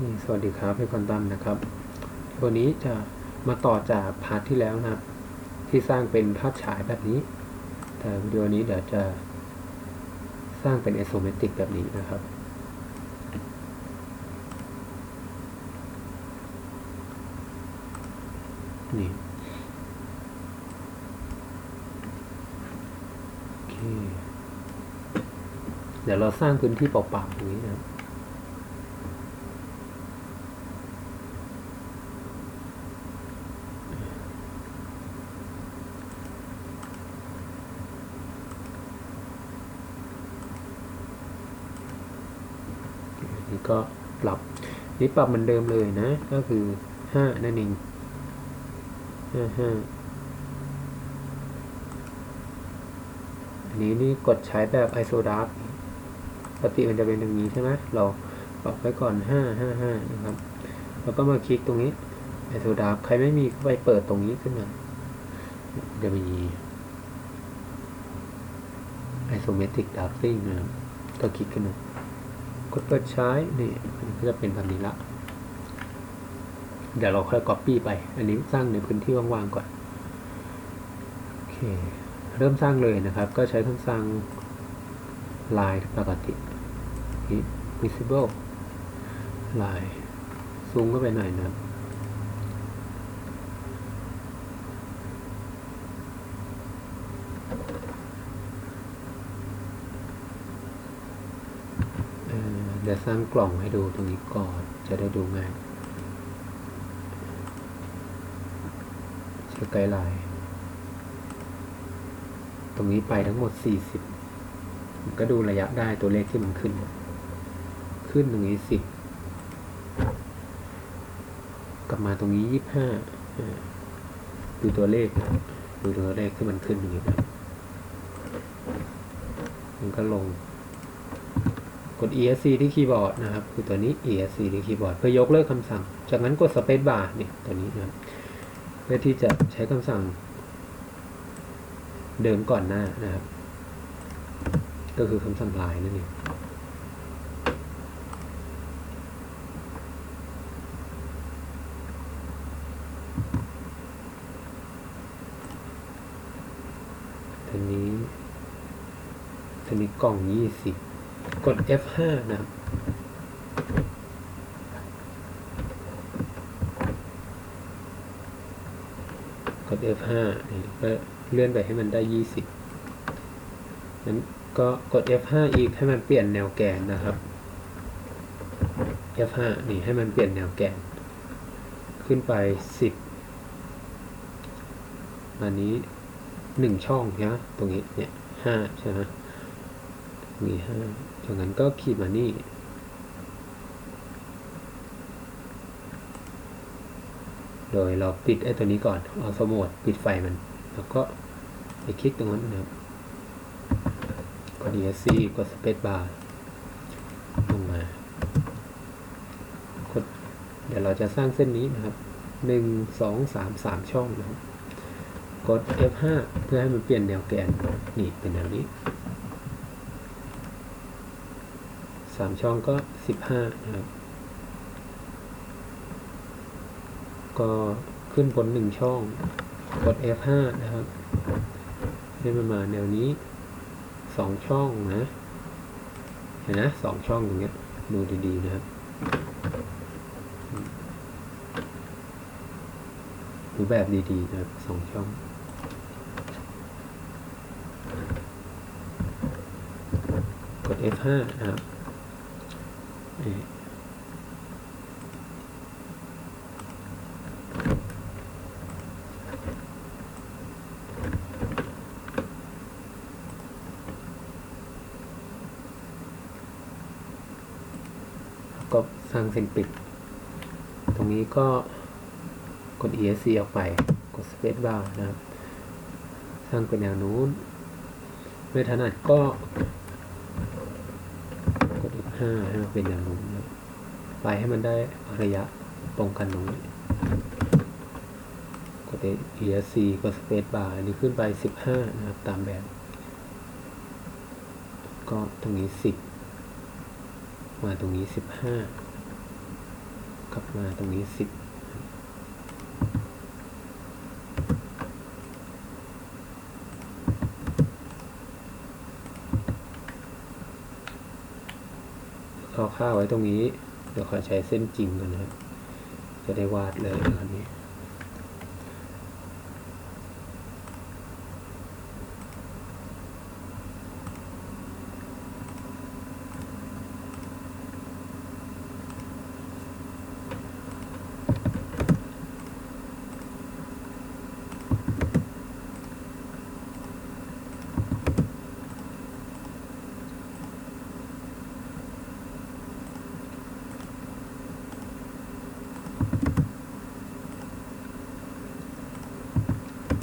สวัสดีครับพี่คอนตัมนะครับ วันนี้จะมาต่อจากพาร์ทที่แล้วนะที่สร้างเป็นภาพฉายแบบนี้ แต่วิดีโอนี้เดี๋ยวจะสร้างเป็น isometric แบบนี้นะครับ นี่เคเดี๋ยวเราสร้างพื้นที่เปล่าๆตรงนี้นะครับ นี่ ก็ปรับนี่ปรับเหมือนเดิมเลยนะ ก็คือห้านั่นเองห้าห้าอันนี้นี่กดใช้แบบ ISO dark ปกติมันจะเป็นอย่างนี้ใช่ไหมเราปรับไว้ก่อนห้าห้าห้านะครับ แล้วก็มาคลิกตรงนี้ ISO dark ใครไม่มีก็ไปเปิดตรงนี้ขึ้นมา จะมี isometric darkening นะครับก็คลิกขึ้นมา กดเปิดใช้นี่มันก็จะเป็นแบบนี้ละ เดี๋ยวเราค่อย copy ไป อันนี้สร้างในพื้นที่ว่างๆก่อน โอเค เริ่มสร้างเลยนะครับ ก็ใช้คำสั่ง line ปกตินี่ visible line ซูมเข้าไปหน่อยนะครับ เอ่อเดี๋ยวส ร้างกล่องให้ดูตรงนี้ก่อน จะได้ดูง่ายสกายไลน์ตรงนี้ไปทั้งหมด 40 มันก็ดูระยะได้ตัวเลขที่มันขึ้น ขึ้นตรงนี้ 10 กลับมาตรงนี้ 25 ดูตัวเลข ดูตัวเลขที่มันขึ้นอย่างนี้มันก็ลง กด ESC ที่คีย์บอร์ดนะครับ คือตัวนี้ ESC ที่คีย์บอร์ดเพื่อยกเลิกคำสั่ง จากนั้นกด Space Bar เนี่ยตัวนี้นะครับ เพื่อที่จะใช้คำสั่ง เดิมก่อนหน้านะครับ ก็คือคำสั่งลายนั่นเองทีนี้ทีนี้กล่อง20 กด F5 นะครับกด F5 นี่ก็เลื่อนไปให้มันได้ 20นั้นก็กด F5 อีกให้มันเปลี่ยนแนวแกนนะครับ F5 นี่ให้มันเปลี่ยนแนวแกน ขึ้นไป 10 อันนี้ 1 ช่องใช่ไหมตรงนี้เนี่ย5ใช่ไหม มีห้าจากนั้นก็ขีดมานี่ โดยเราปิดไอ้ตัวนี้ก่อนเอาสโหมดปิดไฟมัน แล้วก็ไปคลิกตรงนั้นนะครับ กด ESC กด Space Bar ลงมากดเดี๋ยวเราจะสร้างเส้นนี้นะครับหนึ่งสองสามสามช่องนะครับ กด F5 เพื่อให้มันเปลี่ยนแนวแกน นี่เป็นแนวนี้ สามช่องก็สิบห้านะครับ ก็ขึ้นบนหนึ่งช่อง กด F5 นะครับ ให้มันมาแนวนี้สองช่องนะ เห็นนะสองช่องอย่างเงี้ย ดูดีๆนะครับ ดูแบบดีๆนะครับสองช่องกด F5 นะครับ ก็สร้างเส้นปิด ตรงนี้ก็กด ESC ออกไป กด Space Bar นะครับ สร้างเป็นแนวนู้นไม่ถนัดก็้าให้มันเป็นอย่างนู้นไปให้มันได้ระยะตรงกันตรงนี้กด ESC กด Space Bar อันนี้ขึ้นไปสิบห้านะครับ ตามแบบ ก็ตรงนี้สิบมาตรงนี้สิบห้ากลับมาตรงนี้สิบ ค่าไว้ตรงนี้ เดี๋ยวขอใช้เส้นจริงกันนะครับ จะได้วาดเลยตอนนี้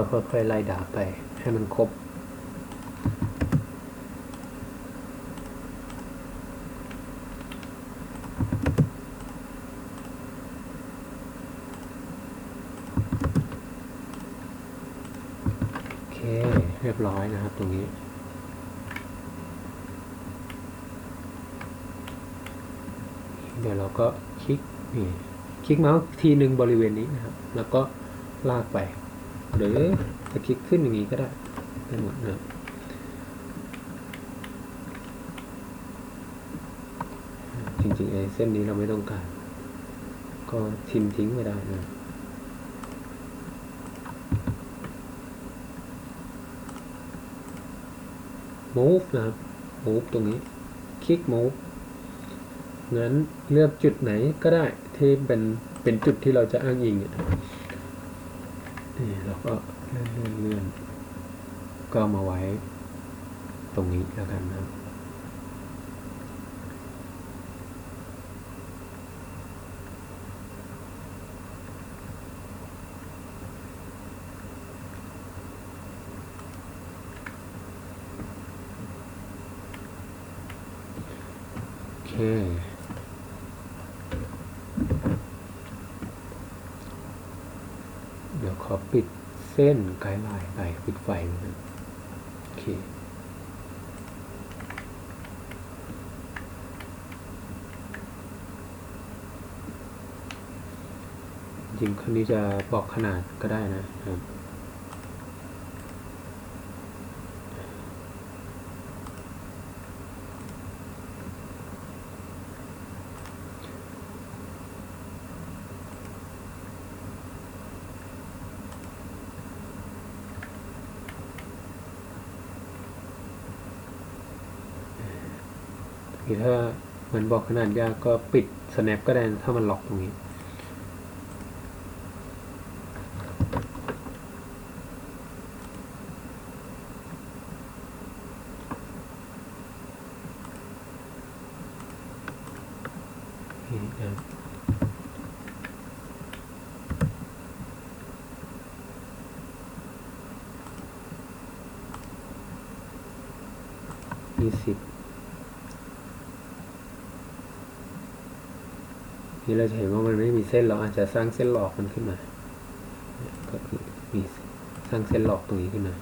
ก็ค่อยๆไล่ด่าไปให้มันครบ โอเค เรียบร้อยนะครับตรงนี้เดี๋ยวเราก็คลิกนี่คลิกเมาส์ทีหนึ่งบริเวณนี้นะครับ แล้วก็ลากไป หรือจะคลิกขึ้นอย่างนี้ก็ได้ได้หมดนะครับจริงๆไอ้เส้นนี้เราไม่ต้องการ ก็ทิมทิ้งไปได้นะ move นะครับ move ตรงนี้คลิก move งั้นเลือกจุดไหนก็ได้ที่เป็นเป็นจุดที่เราจะอ้างอิงอะ นี่เราก็เลื่อนเลื่อนเลื่อนก็เอามาไว้ตรงนี้แล้วกันนะโอเค เดี๋ยวขอ ปิดเส้นไกด์ไลน์ไปปิดไฟนะโอเคจริงคนนี้จะบอกขนาดก็ได้นะครับ รือถ้ามันบอกขนาดยากก็ปิด snap ก็ได้นถ้ามันล็อกตรงนี้นี่นะครับยี่สิบ นี่เราจะเห็นว่ามันไม่มีเส้นเราอาจจะสร้างเส้นหลอกมันขึ้นมา ก็คือมีสร้างเส้นหลอกตรงนี้ขึ้นมา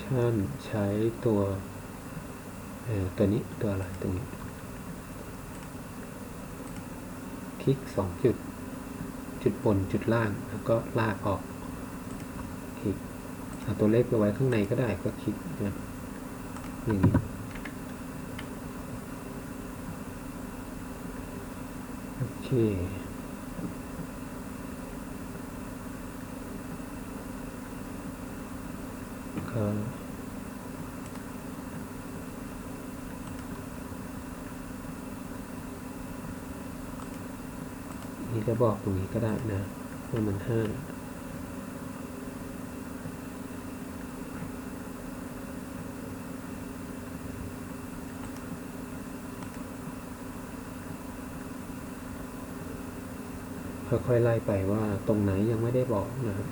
ชั่นใช้ตัวตัวนี้ตัวอะไรตรงนี้ คลิกสองจุด จุดบนจุดล่างแล้วก็ลากออก เอาตัวเลขไปไว้ข้างในก็ได้ก็คลิกนะอย่างนี้โอเคก็นี่จะบอกตรงนี้ก็ได้นะว่ามันห้า ค่อยๆไล่ไปว่าตรงไหนยังไม่ได้บอกนะครับ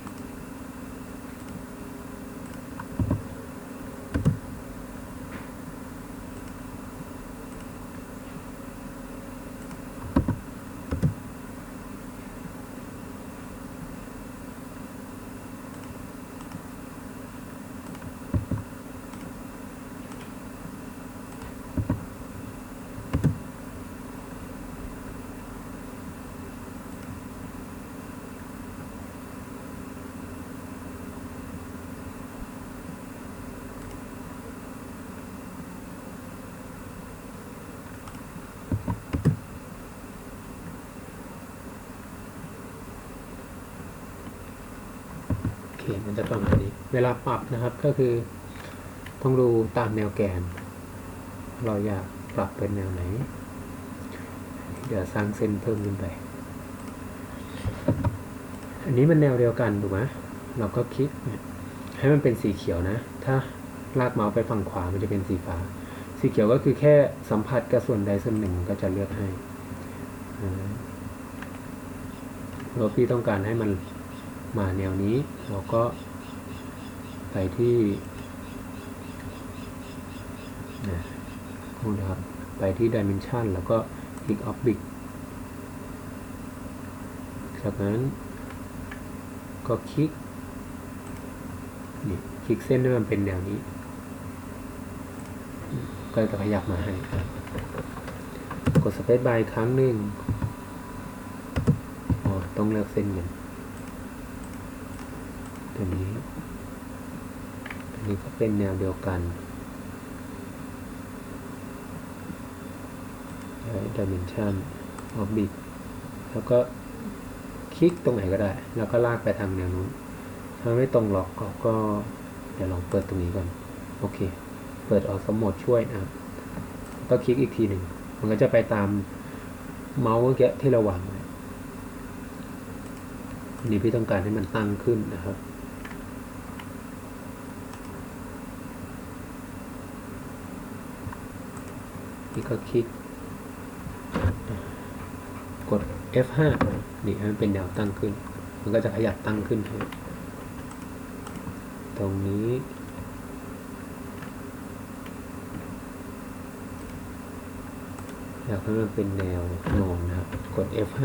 มันจะประมาณนี้ เวลาปรับนะครับก็คือต้องดูตามแนวแกน เราอยากปรับเป็นแนวไหน เดี๋ยวสร้างเส้นเพิ่มขึ้นไป อันนี้มันแนวเดียวกันถูกไหมเราก็คลิกให้มันเป็นสีเขียวนะ ถ้าลากเมาส์ไปฝั่งขวามันจะเป็นสีฟ้า สีเขียวก็คือแค่สัมผัสกับส่วนใดส่วนหนึ่งก็จะเลือกให้อ่าพี่ต้องการให้มัน มาแนวนี้เราก็ไปที่นะคุณนะครับ ไปที่ Dimension แล้วก็คลิก Object จากนั้นก็คลิกนี่คลิกเส้นให้มันเป็นแนวนี้ ก็จะขยับมาให้ กดสเปซบาร์ครั้งหนึ่ง อ๋อ ต้องเลือกเส้นกัน ตัวนี้อันนี้ก็เป็นแนวเดียวกันใช้ dimension orbit แล้วก็คลิกตรงไหนก็ได้ แล้วก็ลากไปทางแนวนู้น ถ้าไม่ตรงหรอกก็ก็เดี๋ยวลองเปิดตรงนี้ก่อน โอเค เปิดออกสมมดช่วยนะครับก็คลิกอีกทีหนึ่ง มันก็จะไปตามเมาส์เมื่อกี้ที่เราวางไว้นนี้พี่ต้องการให้มันตั้งขึ้นนะครับ นี่ก็คลิก กด F5 นี่ให้มันเป็นแนวตั้งขึ้น มันก็จะขยับตั้งขึ้น ตรงนี้อยากให้มันเป็นแนวนอนนะครับ กด F5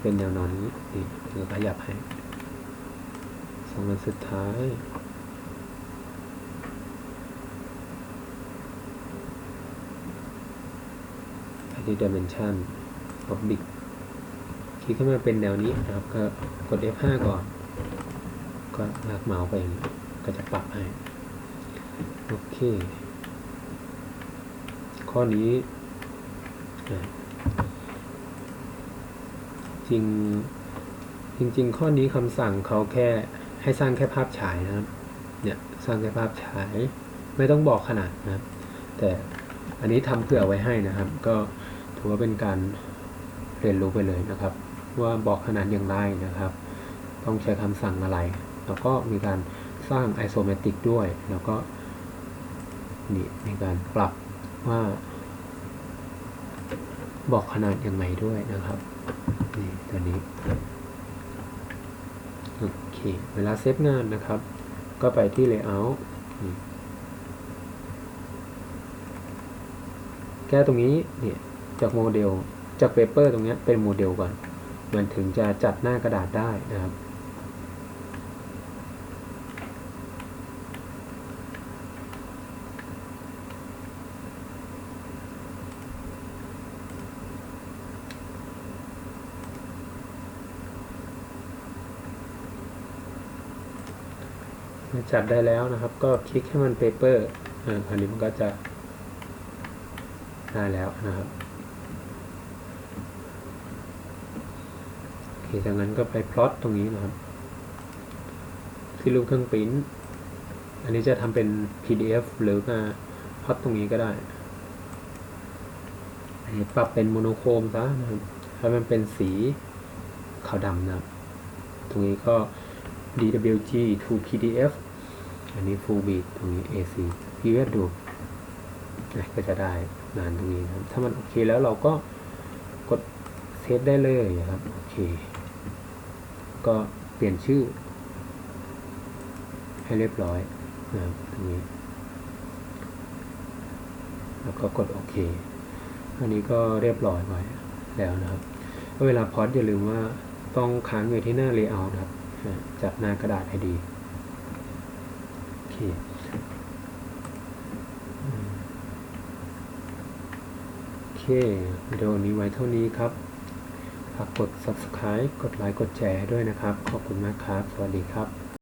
เป็นแนวนอนนี้นี่แล้วขยับให้สองอันสุดท้าย ไปที่ dimension oblique คลิกเข้ามาเป็นแนวนี้นะครับก็กด F5 ก่อน ก็ลากเมาส์ไปก็จะปรับให้ โอเค ข้อนี้ จริงจริง ๆ ข้อนี้คำสั่งเขาแค่ให้สร้างแค่ภาพฉายนะครับ เนี่ยสร้างแค่ภาพฉาย ไม่ต้องบอกขนาดนะครับ แต่อันนี้ทำเพื่อไว้ให้นะครับ ก็ ถือว่าเป็นการเรียนรู้ไปเลยนะครับ ว่าบอกขนาดอย่างไรนะครับ ต้องใช้คำสั่งอะไร แล้วก็มีการสร้างไอโซเมตริกด้วย แล้วก็นี่มีการปรับว่า บอกขนาดยังไงด้วยนะครับนี่ตัวนี้โอเคเวลาเซฟงานนะครับ ก็ไปที่ Layout แก้ตรงนี้เนี่ย จากโมเดลจากเปเปอร์ตรงนี้เป็นโมเดลก่อน มันถึงจะจัดหน้ากระดาษได้นะครับจัดได้แล้วนะครับ ก็คลิกให้มันเปเปอร์อ่าคราวนี้มันก็จะได้แล้วนะครับ โอเค จากนั้นก็ไปพลอตตรงนี้นะครับ ที่รูปเครื่องปริ้นอันนี้จะทำเป็น PDF หรือมาพลอตตรงนี้ก็ได้ ปรับเป็นโมโนโครมซะนะครับให้มันเป็นสีขาวดำนะครับ ตรงนี้ก็ DWG to PDF อันนี้ full beat ตรงนี้ AC พี่เวทดูก็จะได้งานตรงนี้นะครับ ถ้ามันโอเคแล้วเราก็กดเซฟได้เลยครับ โอเค ก็เปลี่ยนชื่อ ให้เรียบร้อยนะครับตรงนี้ แล้วก็กดโอเค อันนี้ก็เรียบร้อยไว้แล้วนะครับ เวลาพอดอย่าลืมว่าต้องค้างอยู่ที่หน้า layout นะครับอ่าจับหน้ากระดาษให้ดี โอเคโอเควิดีโอนี้ไว้เท่านี้ครับ ฝากกด subscribe กดไลค์กดแชร์ด้วยนะครับ ขอบคุณมากครับ สวัสดีครับ